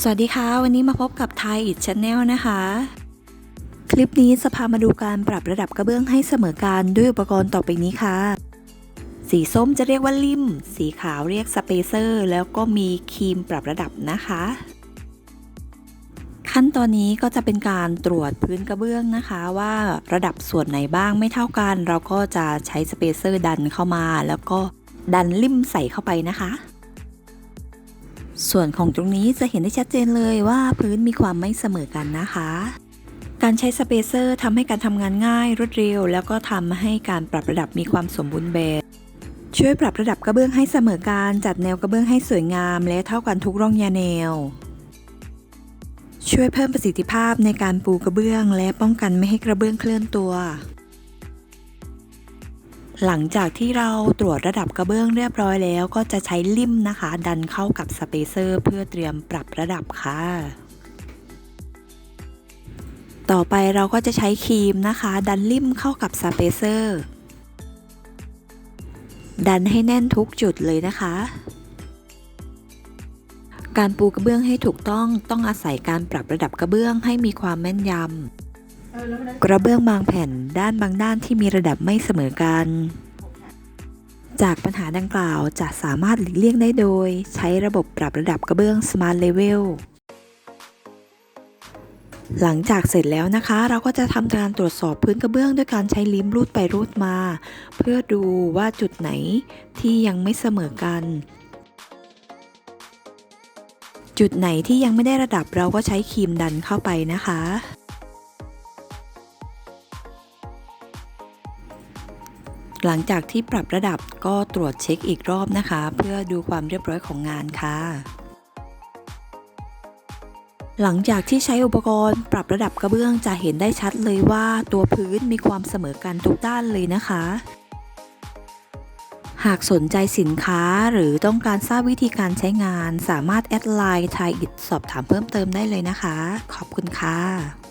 สวัสดีค่ะ วันนี้มาพบกับไทยอิ c ช n แนลนะคะ คลิปนี้จะพามาดูการปรับระดับกระเบื้องให้เสมอกันด้วยอุปกรณ์ต่อไปนี้ค่ะ สีส้มจะเรียกว่าลิม สีขาวเรียกสเปเซอร์ แล้วก็มีครีมปรับระดับนะคะ ขั้นตอนนี้ก็จะเป็นการตรวจพื้นกระเบื้องนะคะ ว่าระดับส่วนไหนบ้างไม่เท่ากัน เราก็จะใช้สเปเซอร์ดันเข้ามา แล้วก็ดันลิมใส่เข้าไปนะคะ ส่วนของตรงนี้จะเห็นได้ชัดเจนเลยว่าพื้นมีความไม่เสมอกันนะคะ การใช้สเปเซอร์ทำให้การทำงานง่ายรวดเร็ว แล้วก็ทำให้การปรับระดับมีความสมบูรณ์แบบช่วยปรับระดับกระเบื้องให้เสมอกันจัดแนวกระเบื้องให้สวยงาม และเท่ากันทุกร่องยาแนว ช่วยเพิ่มประสิทธิภาพในการปูกระเบื้อง และป้องกันไม่ให้กระเบื้องเคลื่อนตัว หลังจากที่เราตรวจระดับกระเบื้องเรียบร้อยแล้ว ก็จะใช้ลิ่มนะคะ ดันเข้ากับสเปเซอร์ เพื่อเตรียมปรับระดับค่ะ ต่อไปเราก็จะใช้ครีมนะคะ ดันลิ่มเข้ากับสเปเซอร์ ดันให้แน่นทุกจุดเลยนะคะการปูกระเบื้องให้ถูกต้องต้องอาศัยการปรับระดับกระเบื้องให้มีความแม่นยำ กระเบื้องบางแผ่นด้านบางด้านที่มีระดับไม่เสมอกัน จากปัญหาดังกล่าวจะสามารถหลีกเลี่ยงได้โดย ใช้ระบบปรับระดับกระเบื้อง Smart Level หลังจากเสร็จแล้วนะคะ เราก็จะทำการตรวจสอบพื้นกระเบื้องด้วยการใช้ลิ้มรูดไปรูดมา เพื่อดูว่าจุดไหนที่ยังไม่เสมอกัน จุดไหนที่ยังไม่ได้ระดับเราก็ใช้ครีมดันเข้าไปนะคะ หลังจากที่ปรับระดับก็ตรวจเช็คอีกรอบนะคะ เพื่อดูความเรียบร้อยของงานค่ะ หลังจากที่ใช้อุปกรณ์ปรับระดับกระเบื้องจะเห็นได้ชัดเลยว่าตัวพื้นมีความเสมอกันทุกด้านเลยนะคะ หากสนใจสินค้าหรือต้องการทราบวิธีการใช้งาน สามารถแอดไลน์ไทยอิดสอบถามเพิ่มเติมได้เลยนะคะ ขอบคุณค่ะ